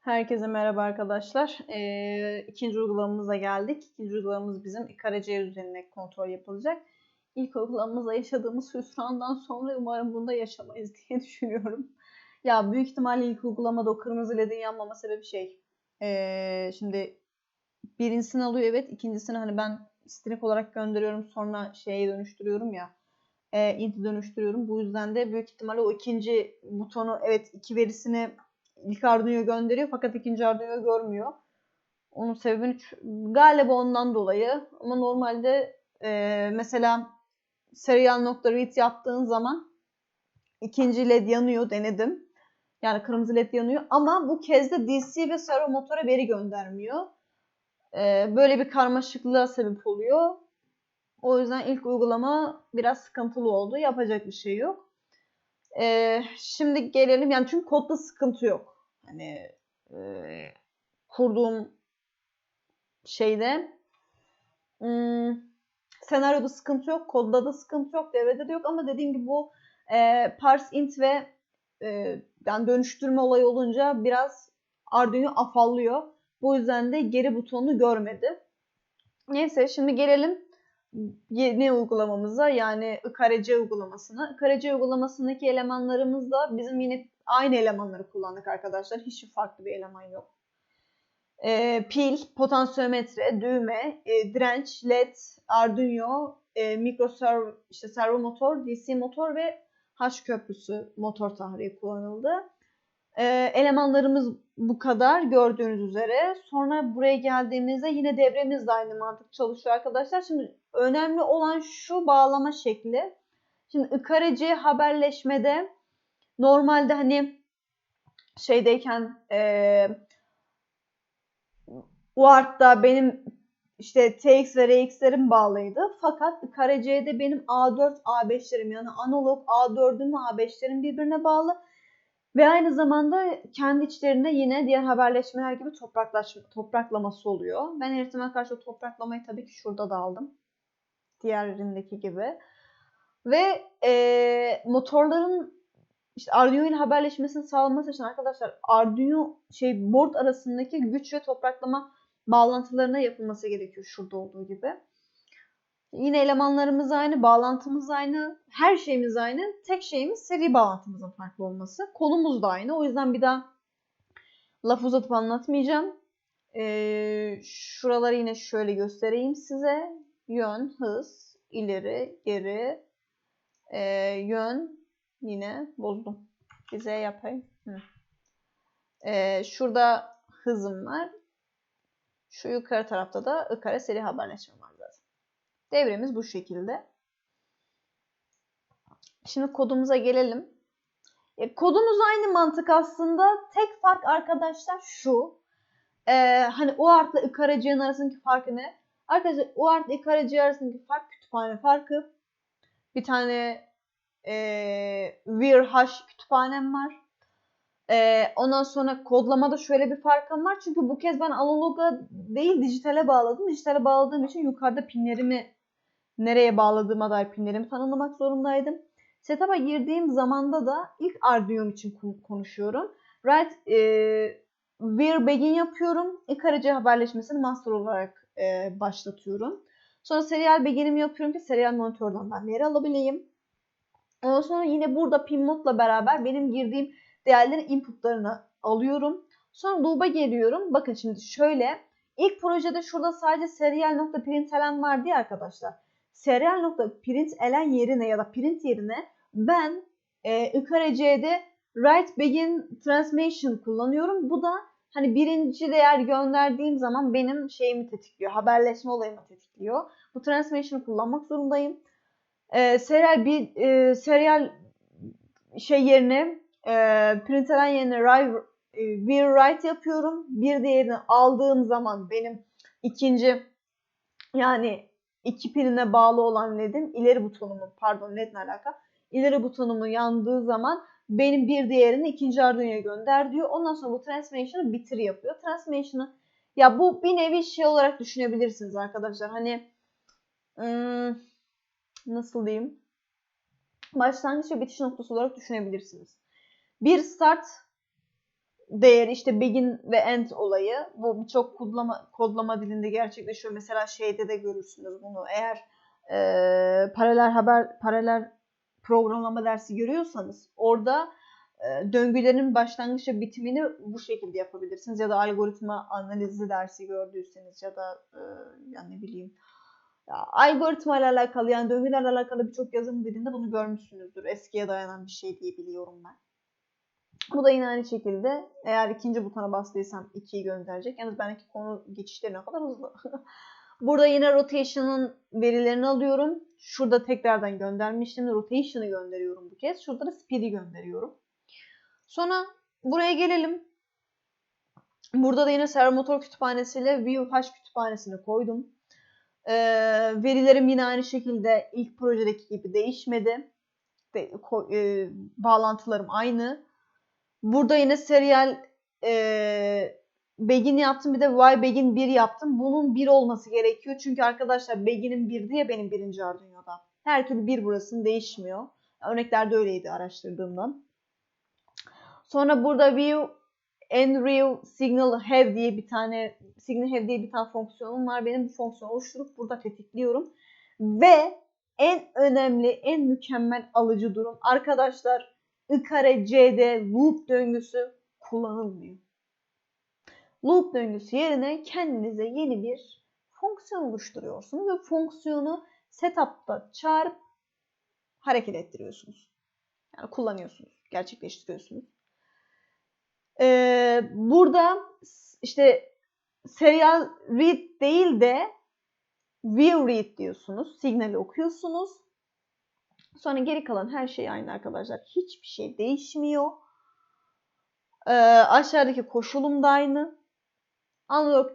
Herkese merhaba arkadaşlar. Ee, ikinci uygulamamıza geldik. İkinci uygulamamız bizim karaciğer üzerine kontrol yapılacak. İlk uygulamamızda yaşadığımız hüsrandan sonra umarım bunda yaşamayız diye düşünüyorum. Ya büyük ihtimalle ilk uygulamada o kırmızı ledin yanmama sebebi şey. Ee, şimdi birincisini alıyor evet. ikincisini hani ben string olarak gönderiyorum sonra şeye dönüştürüyorum ya. E, int dönüştürüyorum. Bu yüzden de büyük ihtimalle o ikinci butonu evet iki verisini ilk Arduino'ya gönderiyor fakat ikinci Arduino görmüyor. Onun sebebini galiba ondan dolayı ama normalde e, mesela serial.read yaptığın zaman ikinci led yanıyor denedim. Yani kırmızı led yanıyor ama bu kez de DC ve servo motora veri göndermiyor. E, böyle bir karmaşıklığa sebep oluyor. O yüzden ilk uygulama biraz sıkıntılı oldu. Yapacak bir şey yok. Ee, şimdi gelelim yani çünkü kodda sıkıntı yok hani e, kurduğum şeyde hmm, senaryoda sıkıntı yok, kodda da sıkıntı yok, devrede de yok ama dediğim gibi bu e, parse int ve e, yani dönüştürme olayı olunca biraz Arduino afallıyor. Bu yüzden de geri butonunu görmedi. Neyse şimdi gelelim yeni uygulamamıza yani IKRC uygulamasına. IKRC uygulamasındaki elemanlarımız da bizim yine aynı elemanları kullandık arkadaşlar. Hiç farklı bir eleman yok. E, pil, potansiyometre, düğme, e, direnç, led, Arduino, e, mikro servo, işte servo motor, DC motor ve H köprüsü motor tahriği kullanıldı. E, elemanlarımız bu kadar gördüğünüz üzere. Sonra buraya geldiğimizde yine devremiz de aynı mantık çalışıyor arkadaşlar. Şimdi önemli olan şu bağlama şekli. Şimdi IKRC haberleşmede normalde hani şeydeyken e, UART'ta benim işte TX ve RX'lerim bağlıydı. Fakat KaraC'de benim A4, A5'lerim yani analog A4'üm ve A5'lerim birbirine bağlı. Ve aynı zamanda kendi içlerinde yine diğer haberleşmeler gibi topraklaşma, topraklaması oluyor. Ben eritime karşı topraklamayı tabii ki şurada da aldım. Diğerlerindeki gibi. Ve e, motorların işte Arduino ile haberleşmesini sağlaması için arkadaşlar Arduino şey board arasındaki güç ve topraklama bağlantılarına yapılması gerekiyor şurada olduğu gibi. Yine elemanlarımız aynı, bağlantımız aynı, her şeyimiz aynı. Tek şeyimiz seri bağlantımızın farklı olması. Konumuz da aynı. O yüzden bir daha laf uzatıp anlatmayacağım. Ee, şuraları yine şöyle göstereyim size. Yön, hız, ileri, geri, e, yön, Yine bozdum. Bize yapayım. Hı. Ee, şurada hızım var. Şu yukarı tarafta da ıkara seri haberleşme var zaten. Devremiz bu şekilde. Şimdi kodumuza gelelim. E, kodumuz aynı mantık aslında. Tek fark arkadaşlar şu. E, hani UART ile IKRC'nin arasındaki farkı ne? Arkadaşlar UART ile IKRC arasındaki fark kütüphane farkı. Bir tane e, VirH kütüphanem var. E, ondan sonra kodlamada şöyle bir farkım var. Çünkü bu kez ben analoga değil dijitale bağladım. Dijitale bağladığım için yukarıda pinlerimi nereye bağladığıma dair pinlerimi tanımlamak zorundaydım. Setup'a girdiğim zamanda da ilk Arduino için konuşuyorum. Write e, Vir begin yapıyorum. İlk aracı haberleşmesini master olarak e, başlatıyorum. Sonra serial begin'imi yapıyorum ki serial monitörden ben veri alabileyim. Ondan sonra yine burada pin modla beraber benim girdiğim değerlerin inputlarını alıyorum. Sonra loop'a geliyorum. Bakın şimdi şöyle. İlk projede şurada sadece serial.println var diye arkadaşlar. Serial.println yerine ya da print yerine ben e, IKRC'de write begin transmission kullanıyorum. Bu da hani birinci değer gönderdiğim zaman benim şeyimi tetikliyor. Haberleşme olayımı tetikliyor. Bu transmission'ı kullanmak zorundayım e, serial bir e, serial şey yerine e, println yerine write, e, bir write yapıyorum. Bir diğerini aldığım zaman benim ikinci yani iki pinine bağlı olan ledin ileri butonumu pardon ledin alaka ileri butonumu yandığı zaman benim bir diğerini ikinci Arduino'ya gönder diyor. Ondan sonra bu transmission'ı bitir yapıyor. Transmission'ı ya bu bir nevi şey olarak düşünebilirsiniz arkadaşlar. Hani ım, nasıl diyeyim? Başlangıç ve bitiş noktası olarak düşünebilirsiniz. Bir start değeri işte begin ve end olayı. Bu birçok kodlama, kodlama dilinde gerçekleşiyor. Mesela şeyde de görürsünüz bunu. Eğer e, paralel haber, paralel programlama dersi görüyorsanız orada e, döngülerin başlangıç ve bitimini bu şekilde yapabilirsiniz. Ya da algoritma analizi dersi gördüyseniz ya da e, yani ne bileyim algoritma ile alakalı yani döngülerle alakalı birçok yazım dilinde bunu görmüşsünüzdür. Eskiye dayanan bir şey diye biliyorum ben. Bu da yine aynı şekilde eğer ikinci butona bastıysam 2'yi gönderecek. Yalnız benimki konu geçişleri ne kadar hızlı. Burada yine rotation'ın verilerini alıyorum. Şurada tekrardan göndermiştim. Rotation'ı gönderiyorum bu kez. Şurada da speed'i gönderiyorum. Sonra buraya gelelim. Burada da yine servomotor kütüphanesiyle ViewH kütüphanesini koydum. Ee, verilerim yine aynı şekilde ilk projedeki gibi değişmedi. De, ko, e, bağlantılarım aynı. Burada yine serial e, begin yaptım bir de y begin 1 yaptım. Bunun 1 olması gerekiyor. Çünkü arkadaşlar begin'in 1 diye benim birinci Arduino'da. Her türlü 1 burasının değişmiyor. Örneklerde öyleydi araştırdığımdan. Sonra burada view and real signal have diye bir tane signal have diye bir tane fonksiyonum var. Benim bu fonksiyonu oluşturup burada tetikliyorum. Ve en önemli, en mükemmel alıcı durum arkadaşlar I kare C'de loop döngüsü kullanılmıyor. Loop döngüsü yerine kendinize yeni bir fonksiyon oluşturuyorsunuz ve fonksiyonu setup'ta çağırıp hareket ettiriyorsunuz. Yani kullanıyorsunuz, gerçekleştiriyorsunuz. Ee, burada işte serial read değil de view read diyorsunuz. Signali okuyorsunuz. Sonra geri kalan her şey aynı arkadaşlar. Hiçbir şey değişmiyor. Ee, aşağıdaki koşulum da aynı. Analog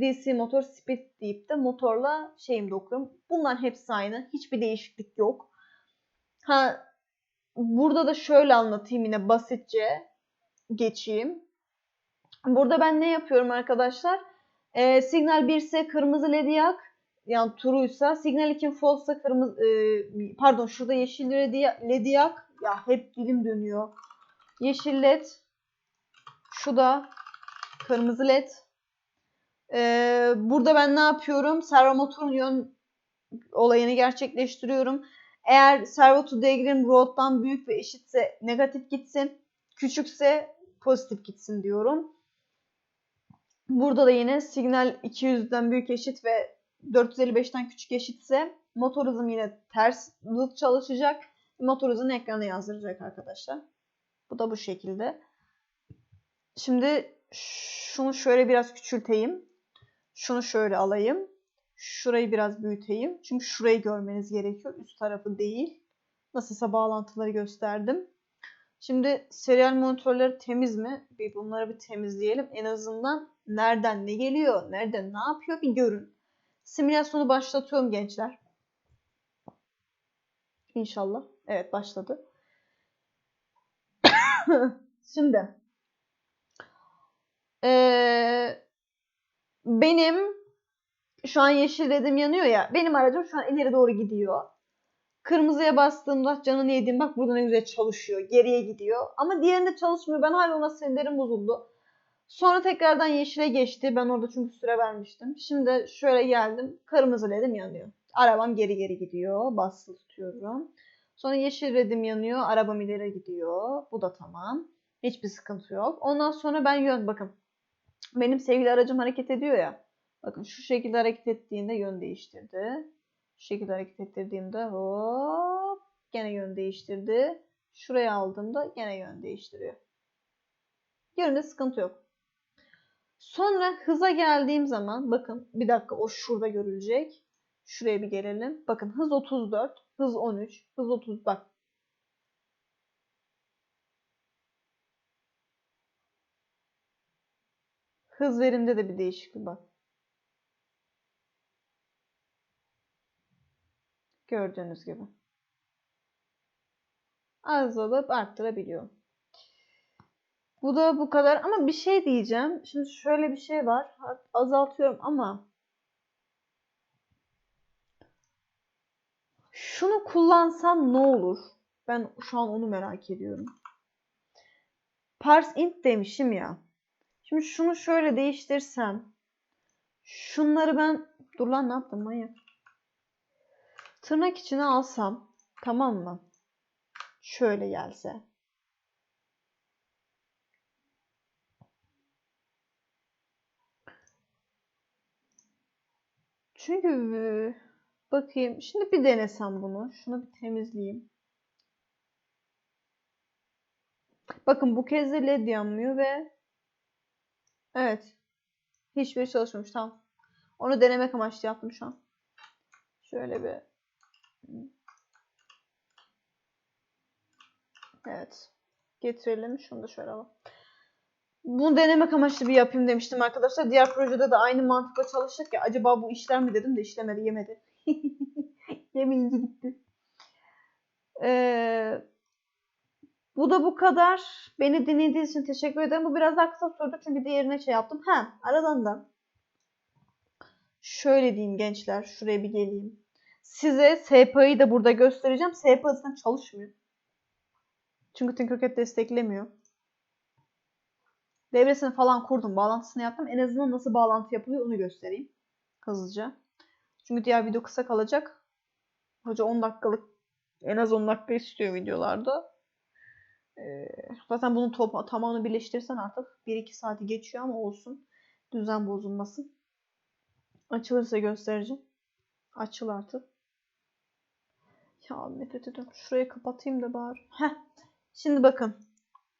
DC motor speed deyip de motorla şeyim de okuyorum. Bunların hepsi aynı. Hiçbir değişiklik yok. Ha burada da şöyle anlatayım yine basitçe geçeyim. Burada ben ne yapıyorum arkadaşlar? Ee, signal 1 ise kırmızı led yak. Yani turuysa. Signal 2 false kırmızı e, pardon şurada yeşil led yak. Ya hep dilim dönüyor. Yeşil led. Şu da kırmızı led. Ee, burada ben ne yapıyorum? Servomotorun yön olayını gerçekleştiriyorum. Eğer servo to diagram road'dan büyük ve eşitse negatif gitsin. Küçükse pozitif gitsin diyorum. Burada da yine signal 200'den büyük eşit ve 455'ten küçük eşitse motor hızım yine ters zıt çalışacak. Motor hızını ekrana yazdıracak arkadaşlar. Bu da bu şekilde. Şimdi şunu şöyle biraz küçülteyim. Şunu şöyle alayım. Şurayı biraz büyüteyim. Çünkü şurayı görmeniz gerekiyor. Üst tarafı değil. Nasılsa bağlantıları gösterdim. Şimdi serial monitörleri temiz mi? Bir bunları bir temizleyelim. En azından nereden ne geliyor, nereden ne yapıyor bir görün. Simülasyonu başlatıyorum gençler. İnşallah. Evet başladı. Şimdi ee, benim şu an yeşil dedim yanıyor ya. Benim aracım şu an ileri doğru gidiyor. Kırmızıya bastığımda canını yediğim bak burada ne güzel çalışıyor. Geriye gidiyor. Ama diğerinde çalışmıyor. Ben hala ona sinirlerim bozuldu. Sonra tekrardan yeşile geçti. Ben orada çünkü süre vermiştim. Şimdi şöyle geldim. Kırmızı ledim yanıyor. Arabam geri geri gidiyor. Basılı tutuyorum. Sonra yeşil redim yanıyor. Arabam ileri gidiyor. Bu da tamam. Hiçbir sıkıntı yok. Ondan sonra ben yön bakın. Benim sevgili aracım hareket ediyor ya. Bakın şu şekilde hareket ettiğinde yön değiştirdi. Şu şekilde hareket ettirdiğimde hop gene yön değiştirdi. Şuraya aldığımda gene yön değiştiriyor. Yönünde sıkıntı yok. Sonra hıza geldiğim zaman bakın bir dakika o şurada görülecek. Şuraya bir gelelim. Bakın hız 34, hız 13, hız 30 bak. Hız verimde de bir değişiklik bak. Gördüğünüz gibi. Azalıp arttırabiliyor. Bu da bu kadar ama bir şey diyeceğim. Şimdi şöyle bir şey var. Azaltıyorum ama şunu kullansam ne olur? Ben şu an onu merak ediyorum. parse int demişim ya. Şimdi şunu şöyle değiştirsem. Şunları ben dur lan ne yaptım manyak. Tırnak içine alsam tamam mı? Şöyle gelse. Çünkü e, bakayım. Şimdi bir denesem bunu. Şunu bir temizleyeyim. Bakın bu kez de led yanmıyor ve evet. Hiçbiri çalışmamış. Tamam. Onu denemek amaçlı yaptım şu an. Şöyle bir Evet. Getirelim. Şunu da şöyle alalım. Bunu denemek amaçlı bir yapayım demiştim arkadaşlar. Diğer projede de aynı mantıkla çalıştık ya. Acaba bu işler mi dedim de işlemedi, yemedi. Yemeyince gitti. Ee, bu da bu kadar. Beni dinlediğiniz için teşekkür ederim. Bu biraz daha kısa sürdü çünkü diğerine şey yaptım. Ha, aradan da şöyle diyeyim gençler. Şuraya bir geleyim. Size SP'yi de burada göstereceğim. SP zaten çalışmıyor. Çünkü Tinkercad desteklemiyor. Devresini falan kurdum. Bağlantısını yaptım. En azından nasıl bağlantı yapılıyor onu göstereyim. Hızlıca. Çünkü diğer video kısa kalacak. Hoca 10 dakikalık en az 10 dakika istiyor videolarda. Ee, zaten bunun top, tamamını birleştirirsen artık 1-2 saati geçiyor ama olsun. Düzen bozulmasın. Açılırsa göstereceğim. Açıl artık. Ya nefret ediyorum. Şurayı kapatayım da bari. Heh. Şimdi bakın.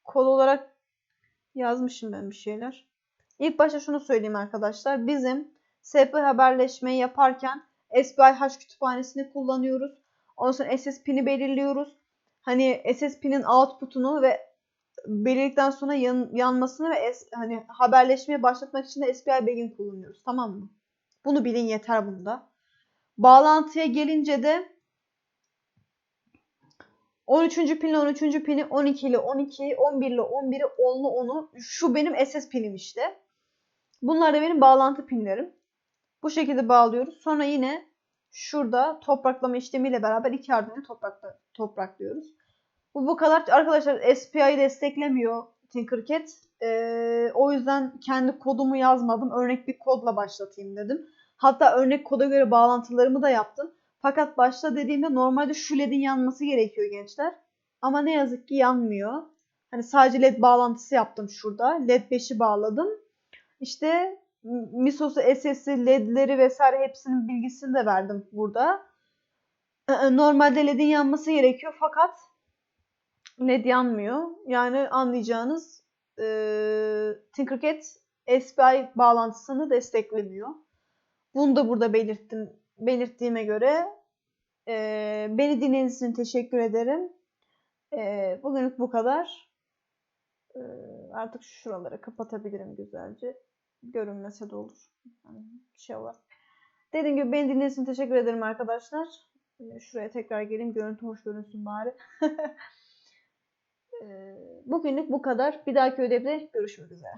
Kol olarak yazmışım ben bir şeyler. İlk başta şunu söyleyeyim arkadaşlar. Bizim SP haberleşmeyi yaparken SPI kütüphanesini kullanıyoruz. Ondan sonra SSP'ni belirliyoruz. Hani SSP'nin output'unu ve belirledikten sonra yan, yanmasını ve es, hani haberleşmeye başlatmak için de SPI begin kullanıyoruz. Tamam mı? Bunu bilin yeter bunda. Bağlantıya gelince de 13. pinle 13. pini 12 ile 12, 11 ile 11'i 10'lu 10'u şu benim SS pinim işte. Bunlar da benim bağlantı pinlerim. Bu şekilde bağlıyoruz. Sonra yine şurada topraklama işlemiyle beraber iki ardını toprakla, topraklıyoruz. Bu bu kadar. Arkadaşlar SPI'yi desteklemiyor Tinkercad. Ee, o yüzden kendi kodumu yazmadım. Örnek bir kodla başlatayım dedim. Hatta örnek koda göre bağlantılarımı da yaptım. Fakat başta dediğimde normalde şu ledin yanması gerekiyor gençler. Ama ne yazık ki yanmıyor. Hani sadece led bağlantısı yaptım şurada. Led 5'i bağladım. İşte Misos'u, SS'i, ledleri vesaire hepsinin bilgisini de verdim burada. Normalde ledin yanması gerekiyor fakat led yanmıyor. Yani anlayacağınız e, Tinkercad SPI bağlantısını desteklemiyor. Bunu da burada belirttim belirttiğime göre e, beni dinlediğiniz için teşekkür ederim. E, bugünlük bu kadar. E, artık şuraları kapatabilirim güzelce. Görünmese de olur. Yani şey olarak. Dediğim gibi beni dinlediğiniz için teşekkür ederim arkadaşlar. E, şuraya tekrar geleyim. Görüntü hoş görünsün bari. bugünlük bu kadar. Bir dahaki ödevde görüşmek üzere.